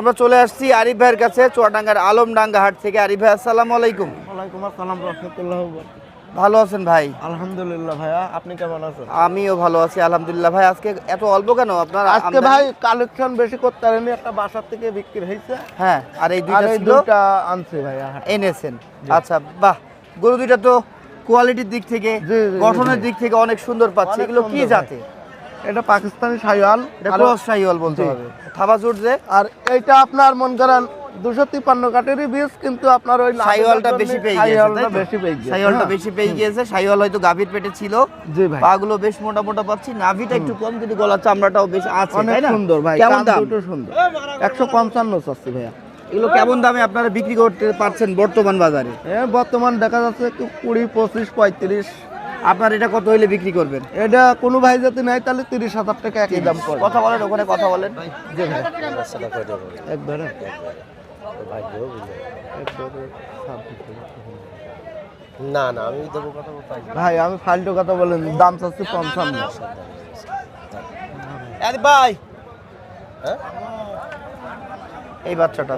আমরা চলে আসছি আরিফ ভাইয়ের কাছে চুয়াডাঙ্গার আলমডাঙ্গা হাট থেকে। আরিফ ভাই আসসালামু আলাইকুম। ওয়ালাইকুম আসসালাম রহমতুল্লাহ ভালো আছেন ভাই? আলহামদুলিল্লাহ ভাইয়া আপনি কেমন আছেন? আমিও ভালো আছি আলহামদুলিল্লাহ ভাই। আজকে এত অল্প কেন আপনার? আজকে ভাই কালেকশন বেশি করতে পারেনি একটা বাসার থেকে বিক্রি হয়েছে। হ্যাঁ আর এই দুইটা এই ছিল? দুটা আনছে ভাইয়া। এনেছেন। আচ্ছা বাহ গরু দুইটা তো কোয়ালিটির দিক থেকে গঠনের দিক থেকে অনেক সুন্দর পাচ্ছি। এগুলো কি জাতে এটা পাকিস্তানি শাইওয়াল এটা ক্রস শাহিওয়াল বলতে হবে। থাবা জুট যে। আর এইটা আপনার মন করেন দুশো তিপ্পান্ন কাঠেরই বীজ কিন্তু আপনার ওই শাহিওয়ালটা বেশি পেয়ে শাহিওয়ালটা বেশি পেয়ে গিয়েছে। শাহিওয়ালটা হ্যাঁ। বেশি পেয়ে গিয়েছে শাহিওয়াল হয়তো গাভীর পেটে ছিল। জি ভাই। পাগুলো বেশ মোটা মোটা পাচ্ছি নাভিটা একটু কম কিন্তু গলার চামড়াটাও বেশ আছে তাই না? সুন্দর ভাই কেমন দাম? দুটো সুন্দর। একশো পঞ্চান্ন চাচ্ছি ভাইয়া। এগুলো কেমন দামে আপনারা বিক্রি করতে পারছেন বর্তমান বাজারে? হ্যাঁ বর্তমান দেখা যাচ্ছে একটু কুড়ি পঁচিশ পঁয়ত্রিশ। আপনার এটা কত হইলে বিক্রি করবেন? এটা কোনো ভাই যাতে নেয় তাহলে তিরিশ হাজার টাকা একই দাম পড়ে। কথা বলেন ওখানে কথা বলেন। একবারে। না না আমি দেবো কথা ভাই আমি ফালতু কথা বলেন দাম চাচ্ছি ভাই! হ্যাঁ? এই বাচ্চাটা।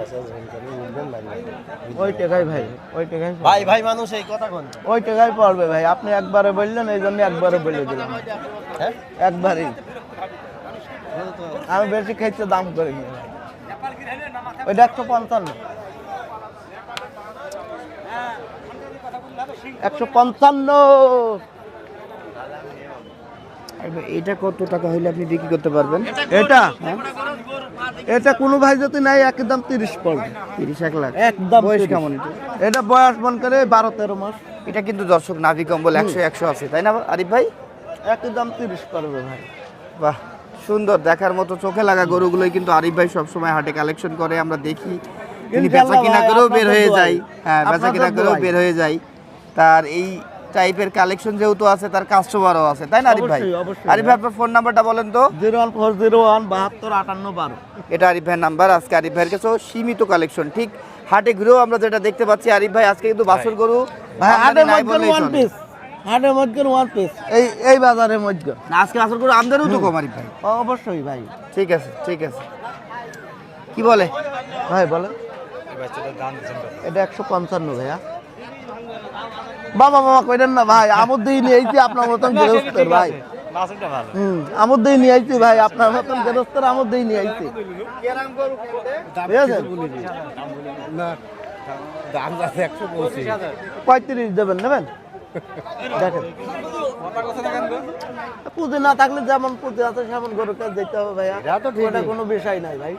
ওই টাকাই ভাই ওই টাকাই ভাই। ভাই মানুষ এই কথা কোন? ওই টাকাই পড়বে ভাই আপনি একবারে বললেন এই জন্য একবারে বলে দিলাম। হ্যাঁ? একবারই। আমি বেশি খাইতে দাম করিনি ওইটা একশো পঞ্চান্ন। একশো পঞ্চান্ন। এটা কত টাকা হইলে আপনি বিক্রি করতে পারবেন? এটা? এটা কোনো ভাই যদি নাই একদম তিরিশ পড়বে তিরিশ এক লাখ। একদম বয়স 30 কেমন এটা? এটা বয়স মন করে বারো তেরো মাস। এটা কিন্তু দর্শক নাভি কম্বল একশো একশো আছে তাই না আরিফ ভাই? একদম তিরিশ পড়বে ভাই। বাহ সুন্দর দেখার মতো চোখে লাগা গরুগুলোই কিন্তু আরিফ ভাই সবসময় হাটে কালেকশন করে আমরা দেখি তিনি বেচা কিনা করেও বের হয়ে। যায়। হ্যাঁ বেচা কিনা করেও বের হয়ে যায়। তার এই টাইপের কালেকশন যেহেতু আছে তার কাস্টমারও আছে। তাই না আরিফ ভাই? আরিফ ভাই আপনার ফোন নাম্বারটা বলেন তো। Zero one four zero one বাহাত্তর আটান্ন বারো। এটা আরিফ ভাইয়ের নাম্বার আজকে আরিফ ভাইয়ের কাছেও সীমিত কালেকশন ঠিক হাটে ঘুরেও আমরা যেটা দেখতে পাচ্ছি আরিফ ভাই আজকে কিন্তু বাসুর গরু ভাই আমদানি মধ্যে ওয়ান পিস ওয়ান পিস এই এই বাজারের মধ্যে। না আজকে বাসুর গরু আমদানিও তো কম আরিফ ভাই। অবশ্যই ভাই। ঠিক আছে ঠিক আছে। কি বলে? ভাই বলেন। এটা একশো পঞ্চান্ন ভাইয়া। বাবা বাবা কইলেন না ভাই আমর দিয়ে নিয়ে আইছি আপনার মতন গৃহস্থের ভাই। হুম আমর দিয়ে নিয়ে আইছি ভাই আপনার মতন গৃহস্থের আমর দিয়ে নিয়ে আইছি পঁয়ত্রিশ দেবেন নেবেন? দেখেন। পুঁজি না থাকলে যেমন পুঁজি আছে সেমন গরুকে দিতে হবে ভাইয়া। কোনো বিষয় নাই ভাই।